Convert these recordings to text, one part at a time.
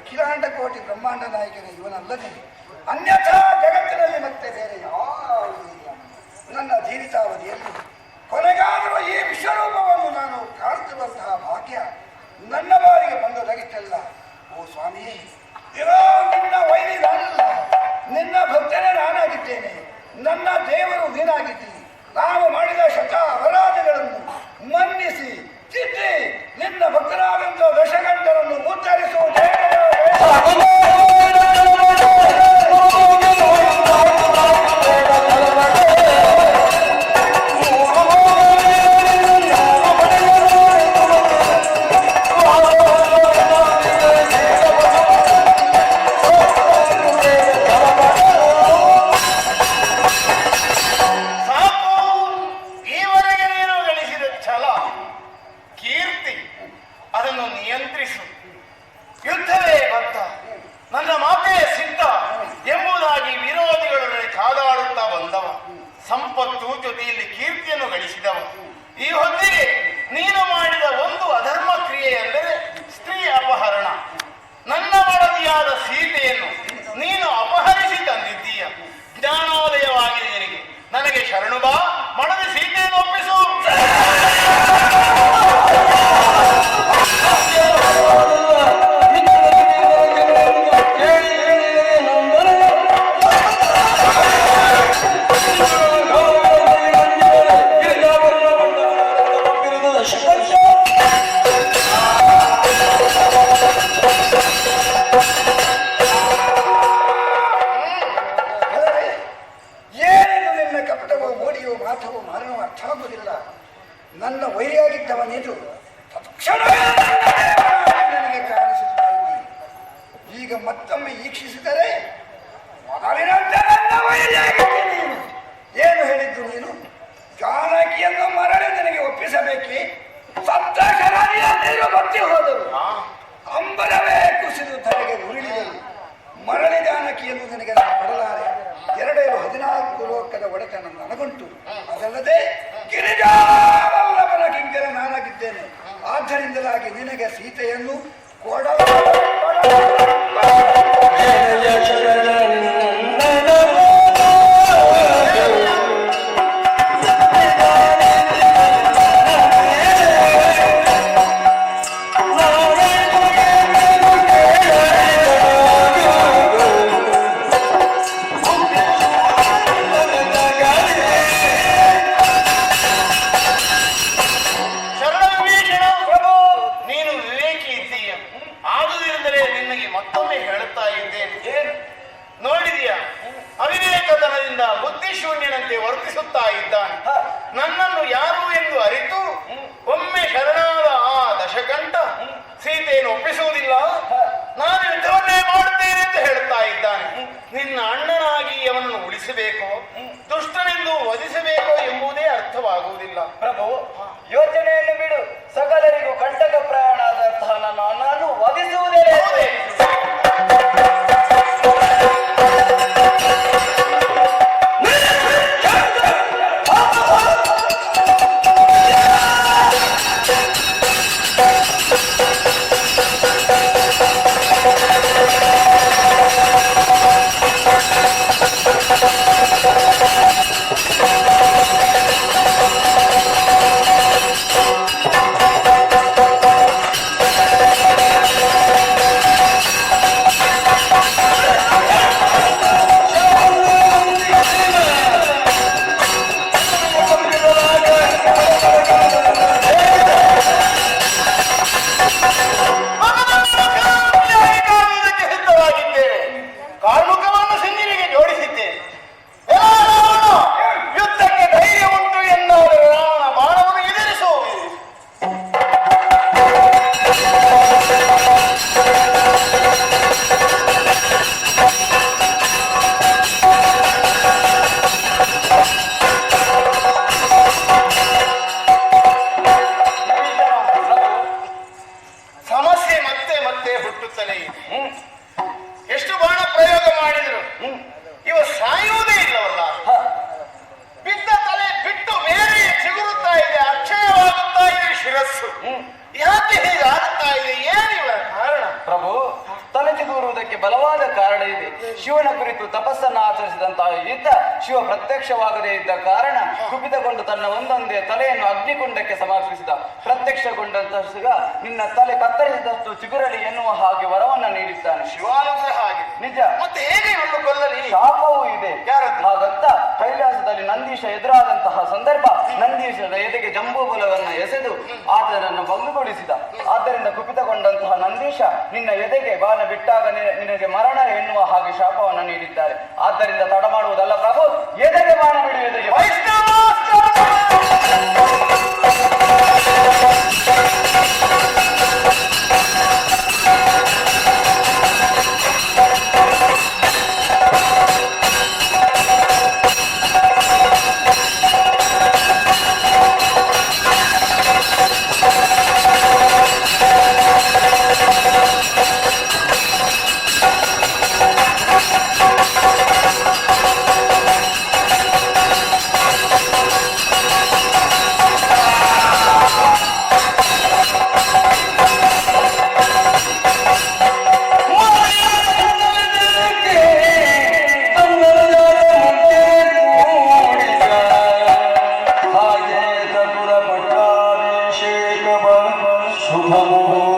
ಅಖಿಲಾಂಡ ಕೋಟಿ ಬ್ರಹ್ಮಾಂಡ ನಾಯಕನ ಇವನಲ್ಲದೆ ಅನ್ಯಥಾ ಜಗತ್ತಿನಲ್ಲಿ ಮತ್ತೆ ಬೇರೆ ಯಾರು ಇಲ್ಲ. ನನ್ನ ಜೀವಿತಾವಧಿಯಲ್ಲಿ ಕೊನೆಗಾದರೂ ಈ ವಿಶ್ವರೂಪವನ್ನು ನಾನು ಕಾಣುತ್ತಿರುವಂತಹ ಭಾಗ್ಯ ನನ್ನ ಬಾರಿಗೆ ಬಂದದಾಗಿತ್ತಲ್ಲ ಓ ಸ್ವಾಮಿಯೇ ಇರೋ ನಿನ್ನ ವೈರಿ ನಾನಲ್ಲ ನಿನ್ನ ಭಕ್ತನೇ ನಾನಾಗಿದ್ದೇನೆ. ನನ್ನ ದೇವರು ನೀನಾಗಿದ್ದೀನಿ. ನಾವು ಮಾಡಿದ ಶತ ಅಪರಾಧಗಳನ್ನು ಮನ್ನಿಸಿ ಸಂಪತ್ತು ಜೊತೆಯಲ್ಲಿ ಈಗ ಮತ್ತೊಮ್ಮೆ ಈಕ್ಷಿಸಿದರೆ ಏನು ಹೇಳಿದ್ದು ನೀನು? ಜಾನಕಿಯನ್ನು ಮರಳಿ ನಿನಗೆ ಒಪ್ಪಿಸಬೇಕೆ? ನೀರು ಬತ್ತಿ ಹೋದರು. ಅಂಬರವೇ ಕುಸಿದು ತಲೆಗೆ ಉರುಳಿದರು ಮರಳಿ ಜಾನಕಿಯನ್ನು ನಿನಗೆ ನಾನು ಕೊಡಲಾರೆ. ಎರಡೇ ಹದಿನಾಲ್ಕು ಲೋಕದ ಒಡೆತನ ನನಗುಂಟು. ಅದಲ್ಲದೆ ಗಿರಿಜಾವಲ್ಲಭನ ಕಿಂಕರ ನಾನಾಗಿದ್ದೇನೆ ಆದ್ದರಿಂದಲಾಗಿ ನಿನಗೆ ಸೀತೆಯನ್ನು ಕೊಡಲ ವಧಿಸಬೇಕೋ ಎಂಬುದೇ ಅರ್ಥವಾಗುವುದಿಲ್ಲ. ಪ್ರಭು ತಪಸ್ಸನ್ನ ಆಚರಿಸಿದಂತಹ ಈತ ಶಿವ ಪ್ರತ್ಯಕ್ಷವಾಗದೇ ಇದ್ದ ಕಾರಣ ಕುಪಿತಗೊಂಡು ತನ್ನ ಒಂದೊಂದೇ ತಲೆಯನ್ನು ಅಗ್ನಿಕುಂಡಕ್ಕೆ ಸಮರ್ಪಿಸಿದ. ಪ್ರತ್ಯಕ್ಷಗೊಂಡಂತಹ ಶಿವ ನಿನ್ನ ತಲೆ ಕತ್ತರಿಸಿದಷ್ಟು ಚಿಗುರಲಿ ಎನ್ನುವ ಹಾಗೆ ವರವನ್ನ ನೀಡಿದ್ದಾನೆ ಆಗಿದೆ ನಿಜ. ಮತ್ತೆ ಹೇಗೆ ಕೊಲ್ಲಲಿ? ಶಾಪವೂ ಇದೆ? ಹಾಗಂತ ಕೈಲಾಸದಲ್ಲಿ ನಂದೀಶ ಎದುರಾದಂತಹ ಸಂದರ್ಭ ನಂದೀಶದ ಎದೆಗೆ ಜಂಬೂಬಲವನ್ನ ಎಸೆದು ಆತನನ್ನು ಭಂಗಗೊಳಿಸಿದ ಆದ್ದರಿಂದ ಕುಪಿತಗೊಂಡಂತಹ ನಂದೀಶ ನಿನ್ನ ಎದೆಗೆ ಬಾಣ ಬಿಟ್ಟಾಗ ನಿನ- ನಿನಗೆ ಮರಣ ಎನ್ನುವ ಹಾಗೆ ಶಾಪವನ್ನು ನೀಡಿದ್ದಾರೆ. ಆದ್ದರಿಂದ ತಡ ಮಾಡುವುದಲ್ಲ ಪ್ರಭು. ಎದೆಗೆ Allah.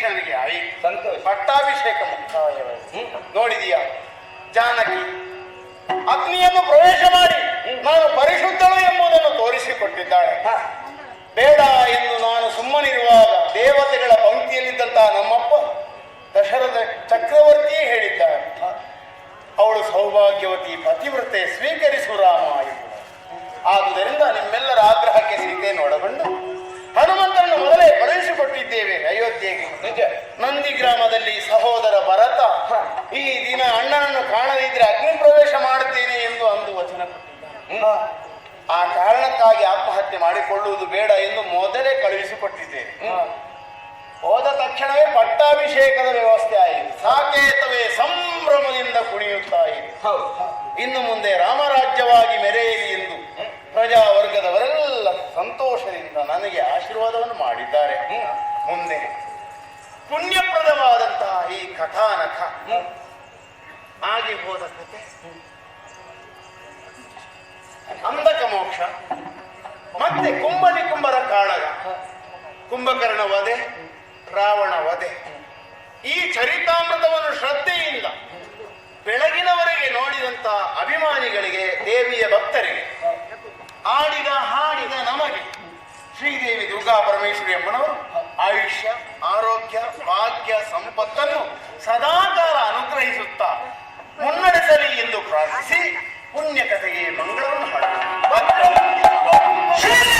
ವಿಭೀಷಣನಿಗೆ ಆಯಿತು ಸಂತೋಷ ಪಟ್ಟಾಭಿಷೇಕ ನೋಡಿದೀಯ ನೋಡಿದೀಯಾ? ಜಾನಕಿ ಅಗ್ನಿಯನ್ನು ಪ್ರವೇಶ ಮಾಡಿ ನಾನು ಪರಿಶುದ್ಧಳು ಎಂಬುದನ್ನು ತೋರಿಸಿಕೊಟ್ಟಿದ್ದಾಳೆ. ಬೇಡ ಎಂದು ನಾನು ಸುಮ್ಮನಿರುವಾಗ ದೇವತೆಗಳ ಪಂಕ್ತಿಯಲ್ಲಿದ್ದಂತಹ ನಮ್ಮಪ್ಪ ದಶರಥ ಚಕ್ರವರ್ತಿಯೇ ಹೇಳಿದ್ದಾಳೆ ಅವಳು ಸೌಭಾಗ್ಯವತಿ ಪತಿವ್ರತೆ ಸ್ವೀಕರಿಸು ರಾಮ ಎಂದು ಆದುದರಿಂದ ನಿಮ್ಮೆಲ್ಲರ ಆಗ್ರಹಕ್ಕೆ ಸೀತೆಯನ್ನು ಒಳಗೊಂಡು ಹನುಮಂತನನ್ನು ಮೊದಲೇ ಕಳುಹಿಸಿಕೊಟ್ಟಿದ್ದೇವೆ ಅಯೋಧ್ಯೆಗೆ. ನಿಜ. ನಂದಿ ಗ್ರಾಮದಲ್ಲಿ ಸಹೋದರ ಭರತ ಈ ದಿನ ಅಣ್ಣನನ್ನು ಕಾಣದಿದ್ರೆ ಅಗ್ನಿ ಪ್ರವೇಶ ಮಾಡುತ್ತೇನೆ ಎಂದು ಅಂದು ವಚನ ಆ ಕಾರಣಕ್ಕಾಗಿ ಆತ್ಮಹತ್ಯೆ ಮಾಡಿಕೊಳ್ಳುವುದು ಬೇಡ ಎಂದು ಮೊದಲೇ ಕಳುಹಿಸಿಕೊಟ್ಟಿದ್ದೇನೆ. ಹೋದ ತಕ್ಷಣವೇ ಪಟ್ಟಾಭಿಷೇಕದ ವ್ಯವಸ್ಥೆ ಆಯಿತು. ಸಾಕೇತವೇ ಸಂಭ್ರಮದಿಂದ ಕುಣಿಯುತ್ತಾ ಇದೆ. ಇನ್ನು ಮುಂದೆ ರಾಮರಾಜ್ಯವಾಗಿ ಮೆರೆಯಲಿ ಎಂದು ಪ್ರಜಾವರ್ಗದವರೆಲ್ಲ ಸಂತೋಷದಿಂದ ನನಗೆ ಆಶೀರ್ವಾದವನ್ನು ಮಾಡಿದ್ದಾರೆ. ಮುಂದೆ ಪುಣ್ಯಪ್ರದವಾದಂತಹ ಈ ಕಥಾನಕ. ಆಗಿ ಹೋದ ಕತೆ ಅಂಧಕ ಮೋಕ್ಷ. ಮತ್ತೆ ಕುಂಬನಿ ಕುಂಬರ ಕಾಳಗ. ಕುಂಭಕರ್ಣ ವಧೆ, ರಾವಣ ವಧೆ. ಈ ಚರಿತಾಮೃತವನ್ನು ಶ್ರದ್ಧೆಯಿಂದ ಬೆಳಗಿನವರೆಗೆ ನೋಡಿದಂತ ಅಭಿಮಾನಿಗಳಿಗೆ ದೇವಿಯ ಭಕ್ತರಿಗೆ ಆಡಿದ, ಹಾಡಿದ ನಮಗೆ ಶ್ರೀದೇವಿ ದುರ್ಗಾ ಪರಮೇಶ್ವರಿ ಎಂಬನವರು ಆಯುಷ್ಯ, ಆರೋಗ್ಯ, ಭಾಗ್ಯ, ಸಂಪತ್ತನ್ನು ಸದಾಕಾಲ ಅನುಗ್ರಹಿಸುತ್ತಾ ಮುನ್ನಡೆಸಲಿ ಎಂದು ಪ್ರಾರ್ಥಿಸಿ ಪುಣ್ಯ ಕಥೆಗೆ ಮಂಗಳವನ್ನು ಹಾಡುತ್ತಾರೆ